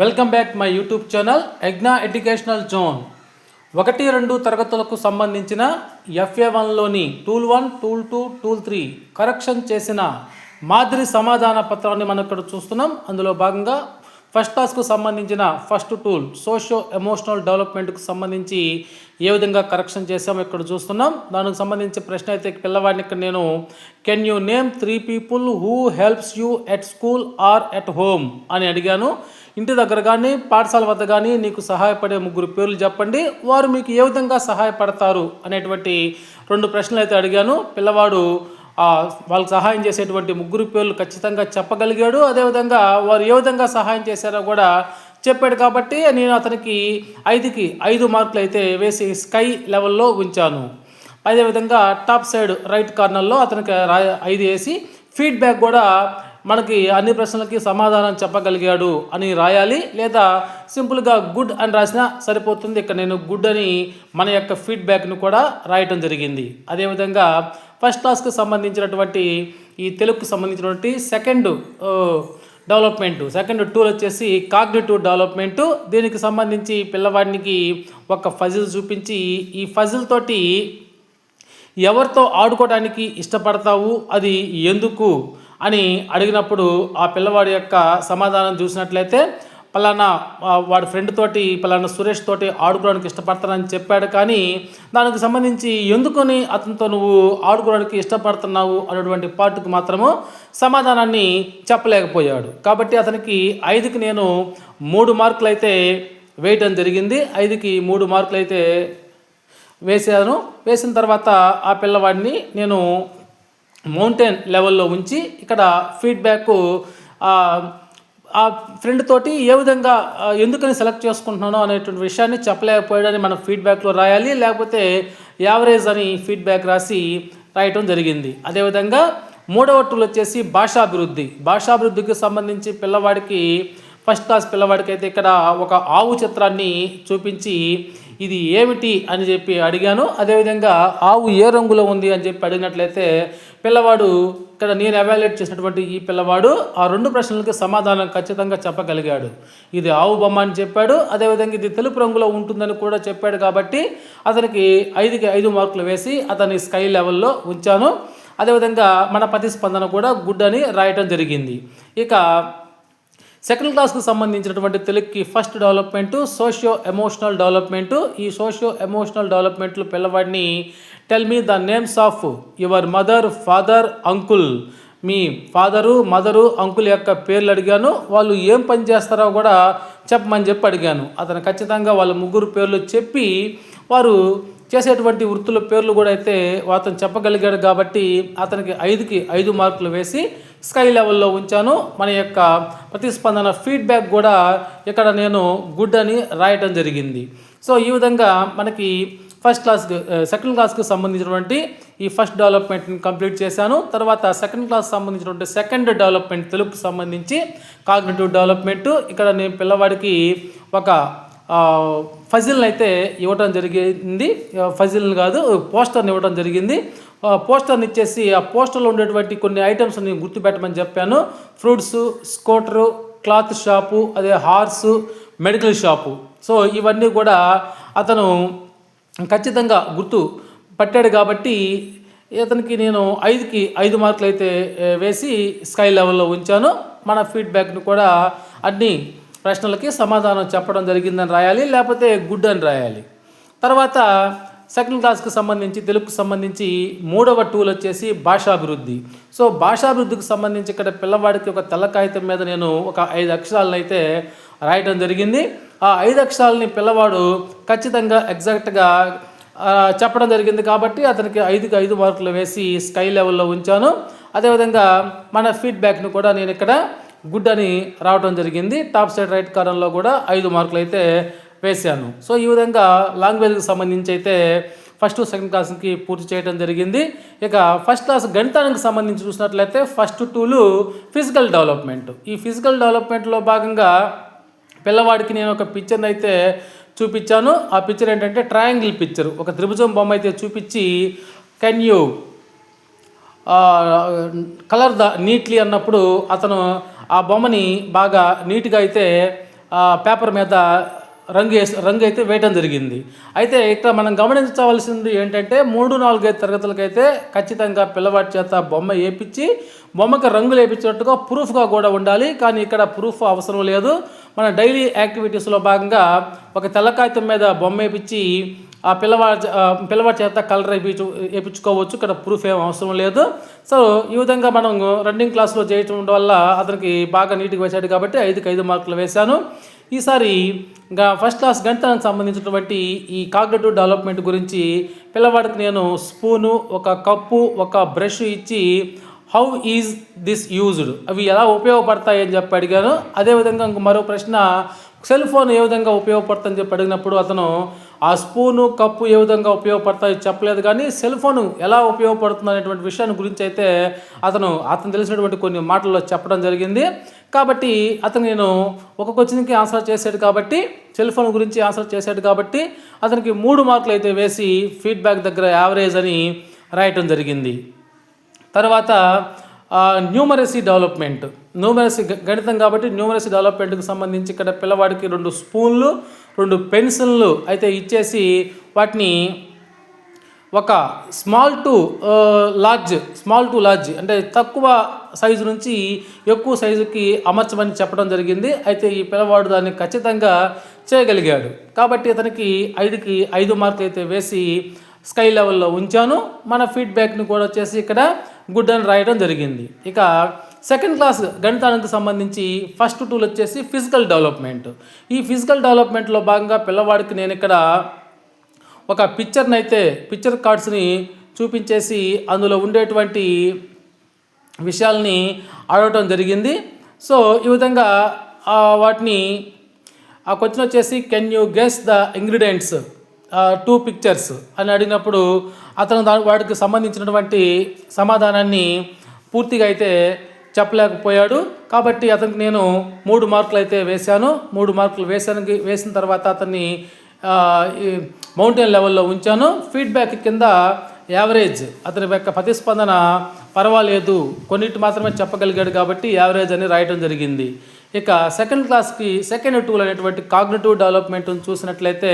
Welcome back my YouTube channel ఎగ్నా educational zone ఒకటి రెండు తరగతులకు సంబంధించిన FA వన్లోని tool one tool two tool three correction చేసిన మాదిరి సమాధాన పత్రాన్ని మనం ఇక్కడ చూస్తున్నాం. అందులో భాగంగా ఫస్ట్ క్లాస్కు సంబంధించిన ఫస్ట్ టూల్ సోషో ఎమోషనల్ డెవలప్మెంట్కు సంబంధించి ఏ విధంగా కరెక్షన్ చేసామో ఇక్కడ చూస్తున్నాం. దానికి సంబంధించి ప్రశ్న అయితే పిల్లవాడిని ఇక్కడ నేను can you name three people who helps you at school or at home అని అడిగాను. ఇంటి దగ్గర కానీ పాఠశాల వద్ద కానీ నీకు సహాయపడే ముగ్గురు పేర్లు చెప్పండి. వారు మీకు ఏ విధంగా సహాయపడతారు అనేటువంటి రెండు ప్రశ్నలు అయితే అడిగాను. పిల్లవాడు వాళ్ళకి సహాయం చేసేటువంటి ముగ్గురు పేర్లు ఖచ్చితంగా చెప్పగలిగాడు. అదేవిధంగా వారు ఏ విధంగా సహాయం చేశారో కూడా చెప్పాడు కాబట్టి నేను అతనికి ఐదుకి ఐదు మార్కులు అయితే వేసి స్కై లెవెల్లో ఉంచాను. అదేవిధంగా టాప్ సైడ్ రైట్ కార్నర్లో అతనికి రా ఐదు వేసి ఫీడ్బ్యాక్ కూడా మనకి అన్ని ప్రశ్నలకి సమాధానం చెప్పగలిగాడు అని రాయాలి లేదా సింపుల్గా గుడ్ అని రాసినా సరిపోతుంది. ఇక్కడ నేను గుడ్ అని మన యొక్క ఫీడ్బ్యాక్ను కూడా రాయటం జరిగింది. అదేవిధంగా ఫస్ట్ క్లాస్కి సంబంధించినటువంటి ఈ తెలుగుకు సంబంధించినటువంటి సెకండ్ డెవలప్మెంట్ సెకండ్ టూల్ వచ్చేసి కాగ్నిటివ్ డెవలప్మెంట్ దీనికి సంబంధించి పిల్లవాడికి ఒక ఫజిల్ చూపించి ఈ ఫజిల్ తోటి ఎవరితో ఆడుకోవడానికి ఇష్టపడతావు? అది ఎందుకు? అని అడిగినప్పుడు ఆ పిల్లవాడి యొక్క సమాధానం చూసినట్లయితే పలానా వాడి ఫ్రెండ్ తోటి పలానా సురేష్ తోటి ఆడుకోవడానికి ఇష్టపడతానని చెప్పాడు. కానీ దానికి సంబంధించి ఎందుకని అతనితో నువ్వు ఆడుకోవడానికి ఇష్టపడుతున్నావు? అనేటువంటి పార్ట్కి మాత్రము సమాధానాన్ని చెప్పలేకపోయాడు. కాబట్టి అతనికి ఐదుకి నేను మూడు మార్కులు అయితే వేయటం జరిగింది. ఐదుకి మూడు మార్కులు అయితే వేసాను వేసిన తర్వాత ఆ పిల్లవాడిని నేను మౌంటైన్ లెవెల్లో ఉంచి ఇక్కడ ఫీడ్బ్యాక్ ఆ ఫ్రెండ్ తోటి ఏ విధంగా ఎందుకని సెలెక్ట్ చేసుకుంటున్నానో అనేటువంటి విషయాన్ని చెప్పలేకపోయాడని మనం ఫీడ్బ్యాక్లో రాయాలి లేకపోతే యావరేజ్ అని ఫీడ్బ్యాక్ రాసి రాయటం జరిగింది. అదేవిధంగా మూడవ టూల్ వచ్చేసి భాషాభివృద్ధి. భాషాభివృద్ధికి సంబంధించి పిల్లవాడికి ఫస్ట్ క్లాస్ పిల్లవాడికి అయితే ఇక్కడ ఒక ఆవు చిత్రాన్ని చూపించి ఇది ఏమిటి అని చెప్పి అడిగాను. అదేవిధంగా ఆవు ఏ రంగులో ఉంది అని చెప్పి అడిగినట్లయితే పిల్లవాడు ఇక్కడ నేను ఎవాల్యుయేట్ చేసినటువంటి ఈ పిల్లవాడు ఆ రెండు ప్రశ్నలకు సమాధానం ఖచ్చితంగా చెప్పగలిగాడు. ఇది ఆవు బొమ్మ అని చెప్పాడు. అదేవిధంగా ఇది తెలుపు రంగులో ఉంటుందని కూడా చెప్పాడు కాబట్టి అతనికి ఐదుకి ఐదు మార్కులు వేసి అతని స్కై లెవెల్లో ఉంచాను. అదేవిధంగా మన ప్రతిస్పందన కూడా గుడ్ అని రాయటం జరిగింది. ఇక సెకండ్ క్లాస్కు సంబంధించినటువంటి తెలుగుకి first development socio emotional development. ఈ సోషియో ఎమోషనల్ డెవలప్మెంట్లో పిల్లవాడిని tell me the names of your mother father uncle. Me father mother uncle యొక్క పేర్లు అడిగాను. వాళ్ళు ఏం పని చేస్తారో కూడా చెప్పమని చెప్పి అడిగాను. అతను ఖచ్చితంగా వాళ్ళ ముగ్గురు పేర్లు చెప్పి వారు చేసేటువంటి వృత్తుల పేర్లు కూడా అయితే అతను చెప్పగలిగాడు కాబట్టి అతనికి ఐదుకి ఐదు మార్కులు వేసి స్కై లెవెల్లో ఉంచాను. మన యొక్క ప్రతిస్పందన ఫీడ్బ్యాక్ కూడా ఇక్కడ నేను గుడ్ అని రాయటం జరిగింది. సో ఈ విధంగా మనకి ఫస్ట్ క్లాస్ సెకండ్ క్లాస్కి సంబంధించినటువంటి ఈ ఫస్ట్ డెవలప్మెంట్ని కంప్లీట్ చేశాను. తర్వాత సెకండ్ క్లాస్ సంబంధించినటువంటి సెకండ్ డెవలప్మెంట్ తెలుగుకు సంబంధించి కాగ్నేటివ్ డెవలప్మెంట్. ఇక్కడ నేను పిల్లవాడికి ఒక ఫజిల్ని అయితే ఇవ్వటం జరిగింది. ఫజిల్ని కాదు పోస్టర్ని ఇవ్వడం జరిగింది. పోస్టర్ని ఇచ్చేసి ఆ పోస్టర్లో ఉండేటువంటి కొన్ని ఐటమ్స్ని గుర్తుపెట్టమని చెప్పాను. ఫ్రూట్స్ స్కూటరు క్లాత్ షాపు అదే హార్సు మెడికల్ షాపు. సో ఇవన్నీ కూడా అతను ఖచ్చితంగా గుర్తు పట్టాడు కాబట్టి ఇతనికి నేను ఐదుకి ఐదు మార్కులు అయితే వేసి స్కై లెవెల్లో ఉంచాను. మన ఫీడ్బ్యాక్ను కూడా అన్ని ప్రశ్నలకి సమాధానం చెప్పడం జరిగిందని రాయాలి లేకపోతే గుడ్ అని రాయాలి. తర్వాత సెకండ్ క్లాస్కి సంబంధించి తెలుగుకు సంబంధించి మూడవ టూల్ వచ్చేసి భాషాభివృద్ధి. సో భాషాభివృద్ధికి సంబంధించి ఇక్కడ పిల్లవాడికి ఒక తెల్ల కాగితం మీద నేను ఒక ఐదు అక్షరాలను అయితే రాయటం జరిగింది. ఆ ఐదు అక్షరాలని పిల్లవాడు ఖచ్చితంగా ఎగ్జాక్ట్గా చెప్పడం జరిగింది కాబట్టి అతనికి ఐదుకి ఐదు మార్కులు వేసి స్కై లెవెల్లో ఉంచాను. అదేవిధంగా మన ఫీడ్బ్యాక్ను కూడా నేను ఇక్కడ గుడ్ అని రావడం జరిగింది. టాప్ సైడ్ రైట్ కార్నర్లో కూడా ఐదు మార్కులు అయితే వేశాను. సో ఈ విధంగా లాంగ్వేజ్కి సంబంధించి అయితే ఫస్ట్ సెకండ్ క్లాస్కి పూర్తి చేయడం జరిగింది. ఇక ఫస్ట్ క్లాస్ గణితానికి సంబంధించి చూసినట్లయితే ఫస్ట్ టూలు ఫిజికల్ డెవలప్మెంట్. ఈ ఫిజికల్ డెవలప్మెంట్లో భాగంగా పిల్లవాడికి నేను ఒక పిక్చర్ని అయితే చూపించాను. ఆ పిక్చర్ ఏంటంటే ట్రయాంగిల్ పిక్చర్. ఒక త్రిభుజం బొమ్మ అయితే చూపించి can you colour the neatly అన్నప్పుడు అతను ఆ బొమ్మని బాగా నీట్గా అయితే పేపర్ మీద రంగు వేసి రంగు అయితే వేయటం జరిగింది. అయితే ఇక్కడ మనం గమనించవలసింది ఏంటంటే మూడు నాలుగైదు తరగతులకైతే ఖచ్చితంగా పిల్లవాడి చేత బొమ్మ వేయించి బొమ్మకి రంగులు వేయించినట్టుగా ప్రూఫ్గా కూడా ఉండాలి. కానీ ఇక్కడ ప్రూఫ్ అవసరం లేదు. మన డైలీ యాక్టివిటీస్లో భాగంగా ఒక తెల్ల కాగితం మీద బొమ్మ వేపించి ఆ పిల్లవాడి పిల్లవాడి చేత కలర్ వేయించు వేయించుకోవచ్చు ఇక్కడ ప్రూఫ్ ఏం అవసరం లేదు. సో ఈ విధంగా మనం రన్నింగ్ క్లాస్లో చేయటం వల్ల అతనికి బాగా నీట్గా వేశాడు కాబట్టి ఐదుకి ఐదు మార్కులు వేశాను. ఈసారి ఇంకా ఫస్ట్ క్లాస్ గణితానికి సంబంధించినటువంటి ఈ కాగ్నేటివ్ డెవలప్మెంట్ గురించి పిల్లవాడికి నేను స్పూను ఒక కప్పు ఒక బ్రష్ ఇచ్చి హౌ ఈజ్ దిస్ యూజ్డ్ అవి ఎలా ఉపయోగపడతాయి అని చెప్పి అడిగాను. అదేవిధంగా ఇంక మరో ప్రశ్న సెల్ ఫోన్ ఏ విధంగా ఉపయోగపడుతుందని చెప్పి అడిగినప్పుడు అతను ఆ స్పూను కప్పు ఏ విధంగా ఉపయోగపడతాయో చెప్పలేదు కానీ సెల్ ఫోన్ ఎలా ఉపయోగపడుతుంది అనేటువంటి విషయాన్ని గురించి అయితే అతను అతను తెలిసినటువంటి కొన్ని మాటల్లో చెప్పడం జరిగింది. కాబట్టి అతను నేను ఒక క్వశ్చన్కి ఆన్సర్ చేశాడు కాబట్టి సెల్ ఫోన్ గురించి ఆన్సర్ చేశాడు కాబట్టి అతనికి మూడు మార్కులు అయితే వేసి ఫీడ్బ్యాక్ దగ్గర యావరేజ్ అని రాయటం జరిగింది. తర్వాత న్యూమరసీ డెవలప్మెంట్ న్యూమరసీ గణితం కాబట్టి న్యూమరసీ డెవలప్మెంట్కి సంబంధించి ఇక్కడ పిల్లవాడికి రెండు స్పూన్లు రెండు పెన్సిల్లు అయితే ఇచ్చేసి వాటిని ఒక small to large small to large అంటే తక్కువ సైజు నుంచి ఎక్కువ సైజుకి అమర్చమని చెప్పడం జరిగింది. అయితే ఈ పిల్లవాడు దాన్ని ఖచ్చితంగా చేయగలిగాడు. కాబట్టి అతనికి ఐదుకి ఐదు మార్కులు అయితే వేసి స్కై లెవెల్లో ఉంచాను. మన ఫీడ్బ్యాక్ని కూడా వచ్చేసి ఇక్కడ గుడ్ అని రాయడం జరిగింది. ఇక సెకండ్ క్లాస్ గణితానికి సంబంధించి ఫస్ట్ టూల్ వచ్చేసి ఫిజికల్ డెవలప్మెంట్ ఈ ఫిజికల్ డెవలప్మెంట్లో భాగంగా పిల్లవాడికి నేను ఇక్కడ ఒక పిక్చర్ని అయితే పిక్చర్ కార్డ్స్ని చూపించేసి అందులో ఉండేటువంటి విషయాల్ని అడగటం జరిగింది. సో ఈ విధంగా వాటిని ఆ క్వశ్చన్ వచ్చేసి can you guess the ingredients to pictures అని అడిగినప్పుడు అతను దాని వాటికి సంబంధించినటువంటి సమాధానాన్ని పూర్తిగా అయితే చెప్పలేకపోయాడు. కాబట్టి అతనికి నేను మూడు మార్కులు అయితే వేశాను. మూడు మార్కులు వేసాను వేసిన తర్వాత అతన్ని మౌంటైన్ లెవెల్లో ఉంచాను. ఫీడ్బ్యాక్ కింద యావరేజ్ అతని యొక్క ప్రతిస్పందన పర్వాలేదు. కొన్నిటి మాత్రమే చెప్పగలిగాడు కాబట్టి యావరేజ్ అని రాయటం జరిగింది. ఇక సెకండ్ క్లాస్కి సెకండ్ టూల్ అనేటువంటి కాగ్నేటివ్ డెవలప్మెంట్ను చూసినట్లయితే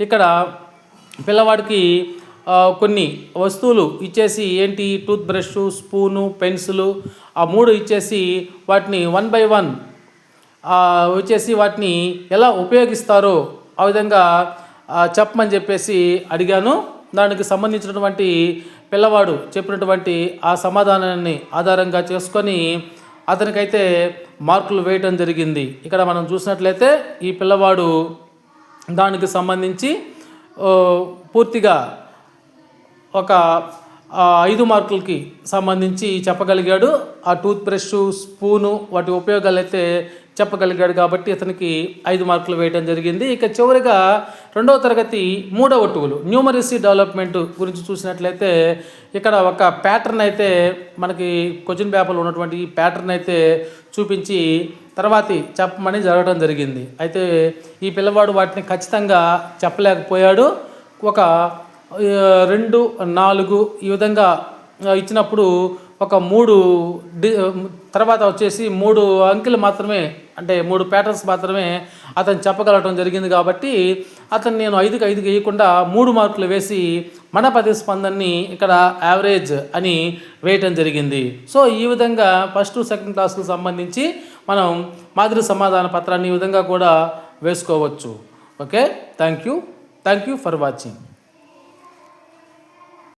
ఇక్కడ పిల్లవాడికి కొన్ని వస్తువులు ఇచ్చేసి ఏంటి? టూత్ బ్రష్ స్పూను పెన్సిలు ఆ మూడు ఇచ్చేసి వాటిని వన్ బై వన్ వచ్చేసి వాటిని ఎలా ఉపయోగిస్తారో ఆ విధంగా చెప్పమని చెప్పేసి అడిగాను. దానికి సంబంధించినటువంటి పిల్లవాడు చెప్పినటువంటి ఆ సమాధానాన్ని ఆధారంగా చేసుకొని అతనికైతే మార్కులు వేయటం జరిగింది. ఇక్కడ మనం చూసినట్లయితే ఈ పిల్లవాడు దానికి సంబంధించి పూర్తిగా ఒక ఐదు మార్కులకి సంబంధించి చెప్పగలిగాడు. ఆ టూత్ బ్రష్ స్పూను వాటి ఉపయోగాలు అయితే చెప్పగలిగాడు కాబట్టి అతనికి ఐదు మార్కులు వేయడం జరిగింది. ఇక చివరిగా రెండవ తరగతి మూడవ టూలు న్యూమరసీ డెవలప్మెంట్ గురించి చూసినట్లయితే ఇక్కడ ఒక ప్యాటర్న్ అయితే మనకి క్వశ్చన్ పేపర్లో ఉన్నటువంటి ఈ ప్యాటర్న్ అయితే చూపించి తర్వాతి చెప్పమని జరగడం జరిగింది. అయితే ఈ పిల్లవాడు వాటిని ఖచ్చితంగా చెప్పలేకపోయాడు. ఒక రెండు నాలుగు ఈ విధంగా ఇచ్చినప్పుడు ఒక మూడు డి తర్వాత వచ్చేసి మూడు అంకెలు మాత్రమే అంటే మూడు ప్యాటర్న్స్ మాత్రమే అతను చెప్పగలగడం జరిగింది కాబట్టి అతను నేను ఐదుకి ఐదుకి వేయకుండా మూడు మార్కులు వేసి మన ప్రతిస్పందనని ఇక్కడ యావరేజ్ అని వేయటం జరిగింది. సో ఈ విధంగా ఫస్ట్ సెకండ్ క్లాస్కు సంబంధించి మనం మాదిరి సమాధాన పత్రాన్ని ఈ విధంగా కూడా వేసుకోవచ్చు. Okay thank you thank you for watching